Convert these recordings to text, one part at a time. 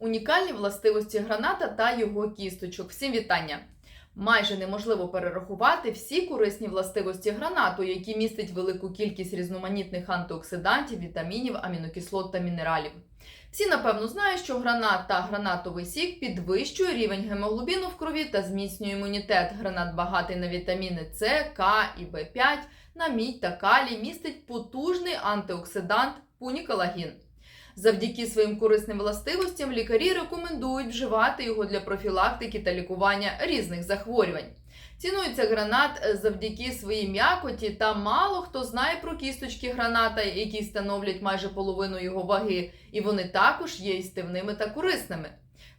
Унікальні властивості граната та його кісточок. Всім вітання! Майже неможливо перерахувати всі корисні властивості гранату, які містять велику кількість різноманітних антиоксидантів, вітамінів, амінокислот та мінералів. Всі напевно знають, що гранат та гранатовий сік підвищує рівень гемоглобіну в крові та зміцнює імунітет. Гранат багатий на вітаміни С, К і В5, на мідь та калій, містить потужний антиоксидант пунікалагін. Завдяки своїм корисним властивостям лікарі рекомендують вживати його для профілактики та лікування різних захворювань. Цінується гранат завдяки своїй м'якоті, та мало хто знає про кісточки граната, які становлять майже половину його ваги, і вони також є істивними та корисними.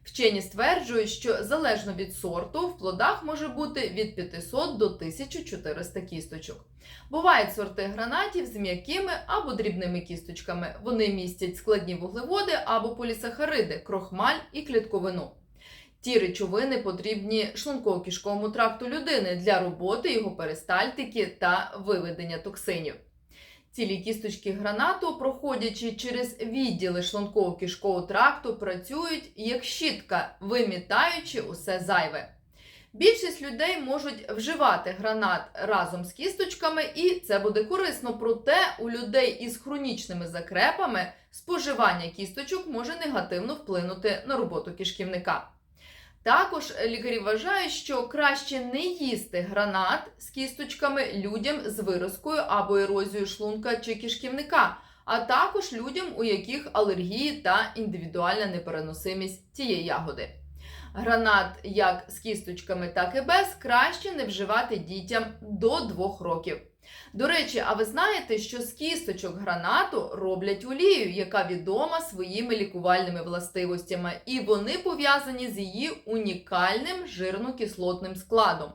Вчені стверджують, що залежно від сорту в плодах може бути від 500 до 1400 кісточок. Бувають сорти гранатів з м'якими або дрібними кісточками. Вони містять складні вуглеводи або полісахариди, крохмаль і клітковину. Ті речовини потрібні шлунково-кишковому тракту людини для роботи його перистальтики та виведення токсинів. Цілі кісточки гранату, проходячи через відділи шлунково-кишкового тракту, працюють як щітка, вимітаючи усе зайве. Більшість людей можуть вживати гранат разом з кісточками, і це буде корисно. Проте у людей із хронічними закрепами споживання кісточок може негативно вплинути на роботу кишківника. Також лікарі вважають, що краще не їсти гранат з кісточками людям з виразкою або ерозією шлунка чи кишківника, а також людям, у яких алергії та індивідуальна непереносимість цієї ягоди. Гранат як з кісточками, так і без краще не вживати дітям до 2 років. До речі, а ви знаєте, що з кісточок гранату роблять олію, яка відома своїми лікувальними властивостями, і вони пов'язані з її унікальним жирно-кислотним складом.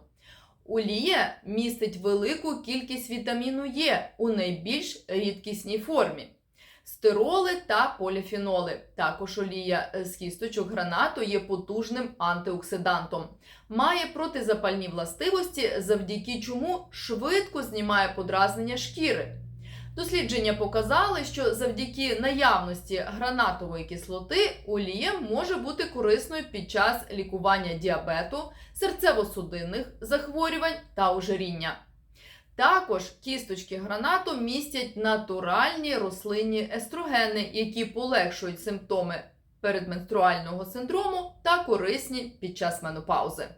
Олія містить велику кількість вітаміну Е у найбільш рідкісній формі. Стироли та поліфеноли. Також олія з кісточок гранату є потужним антиоксидантом. Має протизапальні властивості, завдяки чому швидко знімає подразнення шкіри. Дослідження показали, що завдяки наявності гранатової кислоти олія може бути корисною під час лікування діабету, серцево-судинних захворювань та ожиріння. Також кісточки гранату містять натуральні рослинні естрогени, які полегшують симптоми передменструального синдрому та корисні під час менопаузи.